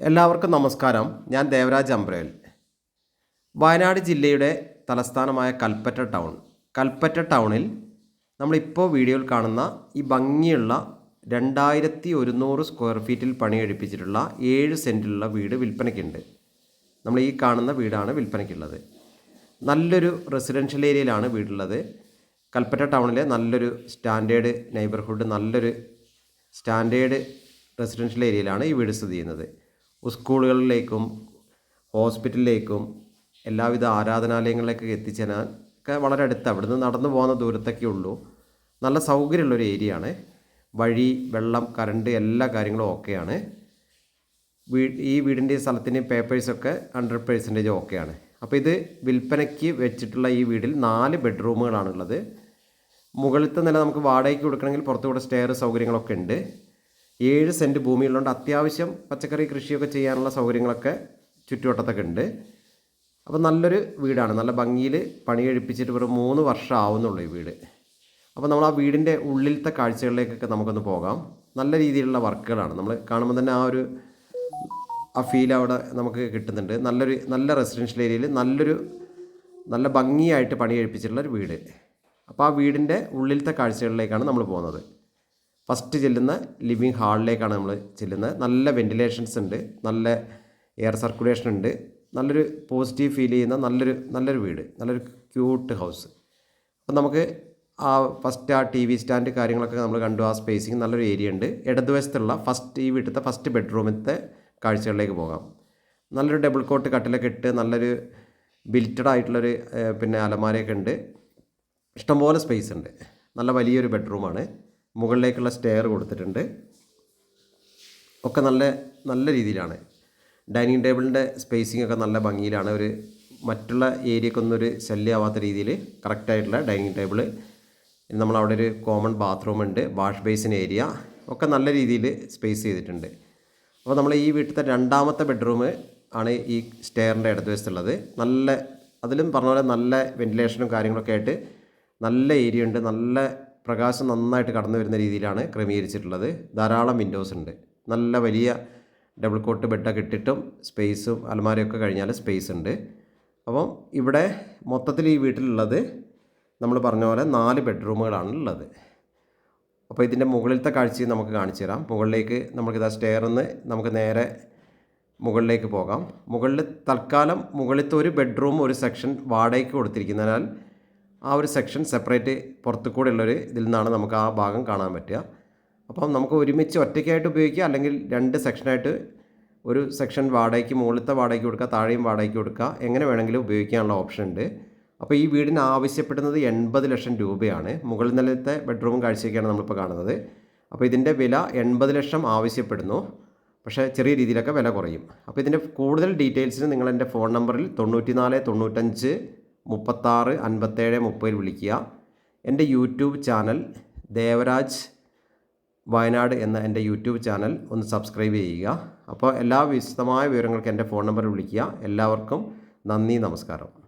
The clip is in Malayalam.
എല്ലാവർക്കും നമസ്കാരം. ഞാൻ ദേവരാജ് അംബ്രേൽ വയനാട് ജില്ലയുടെ തലസ്ഥാനമായ കൽപ്പറ്റ ടൗൺ. കൽപ്പറ്റ ടൗണിൽ നമ്മളിപ്പോൾ വീഡിയോയിൽ കാണുന്ന ഈ ഭംഗിയുള്ള രണ്ടായിരത്തി ഒരുന്നൂറ് സ്ക്വയർ ഫീറ്റിൽ പണിയെടുപ്പിച്ചിട്ടുള്ള ഏഴ് സെന്റിലുള്ള വീട് വിൽപ്പനയ്ക്കുണ്ട്. നമ്മൾ ഈ കാണുന്ന വീടാണ് വിൽപ്പനയ്ക്കുള്ളത്. നല്ലൊരു റെസിഡൻഷ്യൽ ഏരിയയിലാണ് വീടുള്ളത്. കൽപ്പറ്റ ടൗണിലെ നല്ലൊരു സ്റ്റാൻഡേർഡ് നെയ്ബർഹുഡ് നല്ലൊരു സ്റ്റാൻഡേർഡ് റെസിഡൻഷ്യൽ ഏരിയയിലാണ് ഈ വീട് സ്ഥിതി ചെയ്യുന്നത്. സ്കൂളുകളിലേക്കും ഹോസ്പിറ്റലിലേക്കും എല്ലാവിധ ആരാധനാലയങ്ങളിലേക്കൊക്കെ എത്തിച്ചേരാൻ ഒക്കെ വളരെ അടുത്ത്. അവിടുന്ന് നടന്നു പോകുന്ന ദൂരത്തൊക്കെ ഉള്ളൂ. നല്ല സൗകര്യമുള്ളൊരു ഏരിയ ആണ് വഴി വെള്ളം കറണ്ട് എല്ലാ കാര്യങ്ങളും ഓക്കെയാണ്. വീ ഈ വീടിന്റെ സ്ഥലത്തിന്റെ പേപ്പേഴ്സൊക്കെ ഹൺഡ്രഡ് പെർസെന്റേജ് ഓക്കെയാണ്. അപ്പോൾ ഇത് വിൽപ്പനയ്ക്ക് വെച്ചിട്ടുള്ള ഈ വീടിൽ നാല് ബെഡ്റൂമുകളാണുള്ളത്. മുകളിലത്തെ നില നമുക്ക് വാടകയ്ക്ക് കൊടുക്കണമെങ്കിൽ പുറത്തുകൂടെ സ്റ്റെയർ സൗകര്യങ്ങളൊക്കെ ഉണ്ട്. ഏഴ് സെന്റ് ഭൂമിയുള്ളതുകൊണ്ട് അത്യാവശ്യം പച്ചക്കറി കൃഷിയൊക്കെ ചെയ്യാനുള്ള സൗകര്യങ്ങളൊക്കെ ചുറ്റുവട്ടത്തൊക്കെ ഉണ്ട് അപ്പോൾ നല്ലൊരു വീടാണ്. നല്ല ഭംഗിയിൽ പണി കഴിപ്പിച്ചിട്ട് വെറും മൂന്ന് വർഷം ആവുന്നുള്ളൂ ഈ വീട്. അപ്പോൾ നമ്മൾ ആ വീടിന്റെ ഉള്ളിലത്തെ കാഴ്ചകളിലേക്കൊക്കെ നമുക്കൊന്ന് പോകാം. നല്ല രീതിയിലുള്ള വർക്കുകളാണ്. നമ്മൾ കാണുമ്പോൾ തന്നെ ആ ഒരു ആ ഫീൽ അവിടെ നമുക്ക് കിട്ടുന്നുണ്ട്. നല്ലൊരു നല്ല റെസിഡൻഷ്യൽ ഏരിയയിൽ നല്ലൊരു നല്ല ഭംഗിയായിട്ട് പണി കഴിപ്പിച്ചിട്ടുള്ള ഒരു വീട്. അപ്പോൾ ആ വീടിന്റെ ഉള്ളിലത്തെ കാഴ്ചകളിലേക്കാണ് നമ്മൾ പോകുന്നത്. ഫസ്റ്റ് ചെല്ലുന്ന ലിവിങ് ഹാളിലേക്കാണ് നമ്മൾ ചെല്ലുന്നത്. നല്ല വെന്റിലേഷൻസ് ഉണ്ട് നല്ല എയർ സർക്കുലേഷൻ ഉണ്ട് നല്ലൊരു പോസിറ്റീവ് ഫീൽ ചെയ്യുന്ന നല്ലൊരു നല്ലൊരു വീട് നല്ലൊരു ക്യൂട്ട് ഹൗസ് അപ്പം നമുക്ക് ആ ഫസ്റ്റ് ആ ടി വി സ്റ്റാൻഡ് കാര്യങ്ങളൊക്കെ നമ്മൾ കണ്ടു ആ സ്പേസിങ് നല്ലൊരു ഏരിയ ഉണ്ട്. ഇടതുവശത്തുള്ള ഫസ്റ്റ് ഈ വീട്ടിലത്തെ ഫസ്റ്റ് ബെഡ്റൂമിലത്തെ കാഴ്ചകളിലേക്ക് പോകാം. നല്ലൊരു ഡബിൾ കോട്ട് കട്ടിലൊക്കെ ഇട്ട് നല്ലൊരു ബിൽറ്റഡ് ആയിട്ടുള്ളൊരു പിന്നെ അലമാരയൊക്കെ ഉണ്ട്. ഇഷ്ടംപോലെ സ്പേസ് ഉണ്ട്. നല്ല വലിയൊരു ബെഡ്റൂമാണ് മുകളിലേക്കുള്ള സ്റ്റെയർ കൊടുത്തിട്ടുണ്ട്. ഒക്കെ നല്ല നല്ല രീതിയിലാണ്. ഡൈനിങ് ടേബിളിന്റെ സ്പേസിംഗ് ഒക്കെ നല്ല ഭംഗിയിലാണ്. ഒരു മറ്റുള്ള ഏരിയക്കൊന്നും ഒരു ശല്യമാവാത്ത രീതിയിൽ കറക്റ്റായിട്ടുള്ള ഡൈനിങ് ടേബിൾ നമ്മളവിടെ ഒരു കോമൺ ബാത്റൂം ഉണ്ട്. വാഷ് ബേസിൻ ഏരിയ ഒക്കെ നല്ല രീതിയിൽ സ്പേസ് ചെയ്തിട്ടുണ്ട്. അപ്പോൾ നമ്മൾ ഈ വീട്ടിലെ രണ്ടാമത്തെ ബെഡ്റൂം ആണ് ഈ സ്റ്റെയറിന്റെ ഇടതുവശത്തുള്ളത് നല്ല അതിലും പറഞ്ഞ പോലെ നല്ല വെന്റിലേഷനും കാര്യങ്ങളൊക്കെ ആയിട്ട് നല്ല ഏരിയ ഉണ്ട്. നല്ല പ്രകാശം നന്നായിട്ട് കടന്നു വരുന്ന രീതിയിലാണ് ക്രമീകരിച്ചിട്ടുള്ളത്. ധാരാളം വിൻഡോസ് ഉണ്ട്. നല്ല വലിയ ഡബിൾ കോട്ട് ബെഡൊക്കെ ഇട്ടിട്ടും സ്പേസും അലമാരയൊക്കെ കഴിഞ്ഞാൽ സ്പേസ് ഉണ്ട്. അപ്പം ഇവിടെ മൊത്തത്തിൽ ഈ വീട്ടിലുള്ളത് നമ്മൾ പറഞ്ഞ പോലെ നാല് ബെഡ്റൂമുകളാണ് ഉള്ളത്. അപ്പോൾ ഇതിന്റെ മുകളിലത്തെ കാഴ്ചയും നമുക്ക് കാണിച്ചു തരാം. മുകളിലേക്ക് നമുക്കിതാ സ്റ്റെയറിൽ നിന്ന് നമുക്ക് നേരെ മുകളിലേക്ക് പോകാം. മുകളിൽ തൽക്കാലം മുകളിലത്തെ ഒരു ബെഡ്റൂം ഒരു സെക്ഷൻ വാടകയ്ക്ക് കൊടുത്തിരിക്കുന്നതിനാൽ ആ ഒരു സെക്ഷൻ സെപ്പറേറ്റ് പുറത്തു കൂടെ ഉള്ളൊരു ഇതിൽ നിന്നാണ് നമുക്ക് ആ ഭാഗം കാണാൻ പറ്റുക. അപ്പം നമുക്ക് ഒരുമിച്ച് ഒറ്റയ്ക്കായിട്ട് ഉപയോഗിക്കുക അല്ലെങ്കിൽ രണ്ട് സെക്ഷനായിട്ട് ഒരു സെക്ഷൻ വാടകയ്ക്ക് മുകളിലത്തെ വാടകയ്ക്ക് കൊടുക്കുക താഴെയും വാടകയ്ക്ക് കൊടുക്കുക എങ്ങനെ വേണമെങ്കിലും ഉപയോഗിക്കാനുള്ള ഓപ്ഷൻ ഉണ്ട്. അപ്പോൾ ഈ വീടിന് ആവശ്യപ്പെടുന്നത് എൺപത് ലക്ഷം രൂപയാണ്. മുകൾ നിലത്തെ ബെഡ്റൂമും കാഴ്ചയൊക്കെയാണ് നമ്മളിപ്പോൾ കാണുന്നത്. അപ്പോൾ ഇതിന്റെ വില എൺപത് ലക്ഷം ആവശ്യപ്പെടുന്നു. പക്ഷേ ചെറിയ രീതിയിലൊക്കെ വില കുറയും. അപ്പോൾ ഇതിന്റെ കൂടുതൽ ഡീറ്റെയിൽസിന് നിങ്ങൾ എന്റെ ഫോൺ നമ്പറിൽ തൊണ്ണൂറ്റി നാല് തൊണ്ണൂറ്റഞ്ച് മുപ്പത്താറ് അൻപത്തേഴ് മുപ്പതിൽ വിളിക്കുക. എന്റെ യൂട്യൂബ് ചാനൽ ദേവരാജ് വയനാട് എന്ന എന്റെ യൂട്യൂബ് ചാനൽ ഒന്ന് സബ്സ്ക്രൈബ് ചെയ്യുക. അപ്പോൾ എല്ലാ വിശദമായ വിവരങ്ങൾക്കും എന്റെ ഫോൺ നമ്പറിൽ വിളിക്കുക. എല്ലാവർക്കും നന്ദി നമസ്കാരം.